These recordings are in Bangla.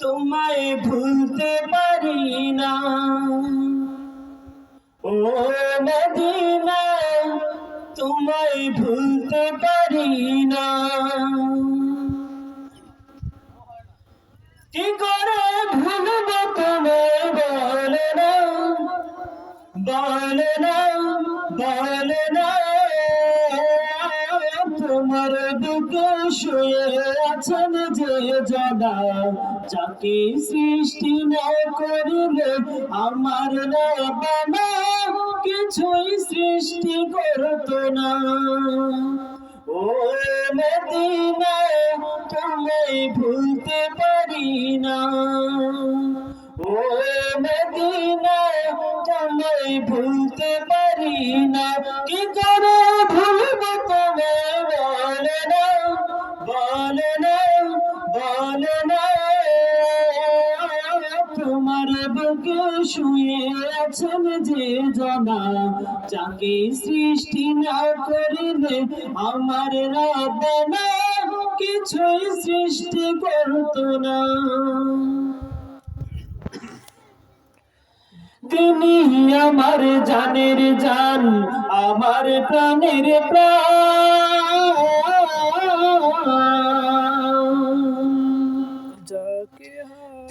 তোমায় ভুলতে পারি না। ও মদিনা, তোমায় ভুলতে পারি না। কি করে ভুলব তোমায় বলে না? বলে না বলে না। তোমার বুকে শুয়ে আছেন যে জানা যাকে সৃষ্টি না করিলে আমার বাবা কিছুই সৃষ্টি করতো না। ও মদিনা তোমায় ভুলতে পারি না। ও মদিনা তোমায় ভুলতে পারি না। কি করে ভুলব তোমায় বলে না বলে না শুয়ে আছেন যে জানা, যাকে সৃষ্টি না করিলে আমার রাবনা কিছুই সৃষ্টি করতো না। তিনি আমার জানের জান, আমার প্রাণের প্রাণ।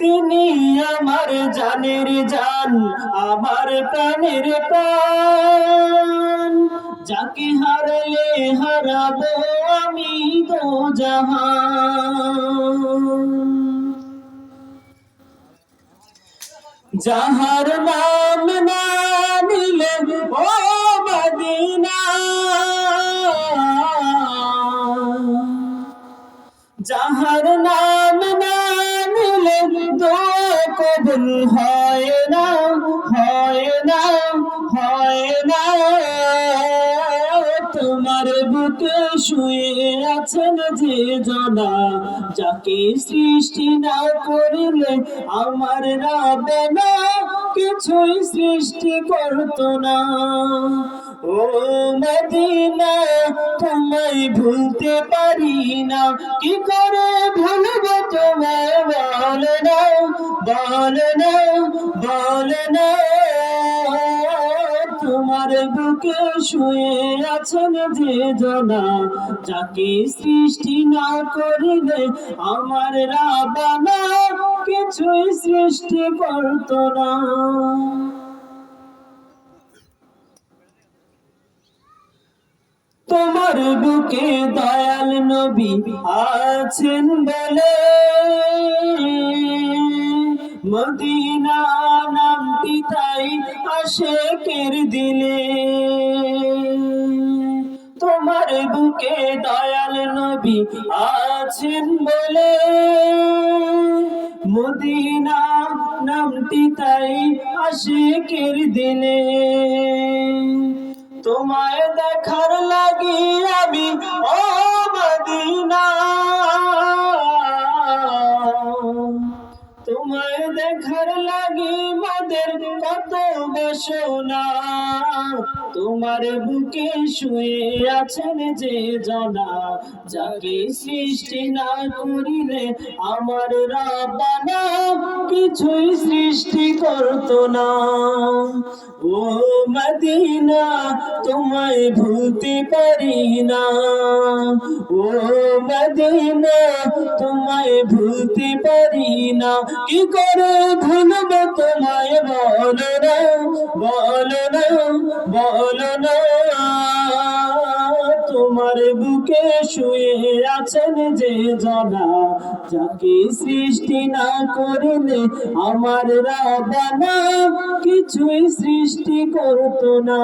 তিনি আমার জানের জান, আমার প্রাণের প্রাণ। যাকে হারলে হারাবো আমি তো যাহার নাম না নিলে ও মদিনা। যাহার নাম কবুল হয় না হয় না হয় না। তোমার বুকে শুয়ে আছেন যে জনা, যাকে সৃষ্টি না করিলে আমার রাবে না কিছুই সৃষ্টি করতো না। ও মদিনা, তোমায় ভুলতে পারি না, কি করে ভুলব বল না বল না তোমার বুকে শুয়ে আছেন যে জনা। যাকে সৃষ্টি না করিলে আমার রাবানা কিছুই সৃষ্টি করতো না। তোমার বুকে দয়াল নবী আছেন বলে মদিনা নামটি তাই আশেকের দিলে। তোমার বুকে দয়াল নবী আছেন বলে। মদিনা নামটি তাই আশেকের দিলে। তোমায় দেখার লাগি আমি ও বাসনা তোমার বুকে শুয়ে আছেন যে জনা, যাকে সৃষ্টি না করিলে আমার রাবানা কিছুই সৃষ্টি করতো না। ও মদিনা, তোমায় ভুলতে পারি না। ও মদিনা, তোমায় ভুলতে পারি না। কি করে ভুলব তোমায় বলো না? তোমার বুকে শুয়ে আছেন যে জনা, যাকে সৃষ্টি না করিলে আমার রাবানা কিছুই সৃষ্টি করতো না।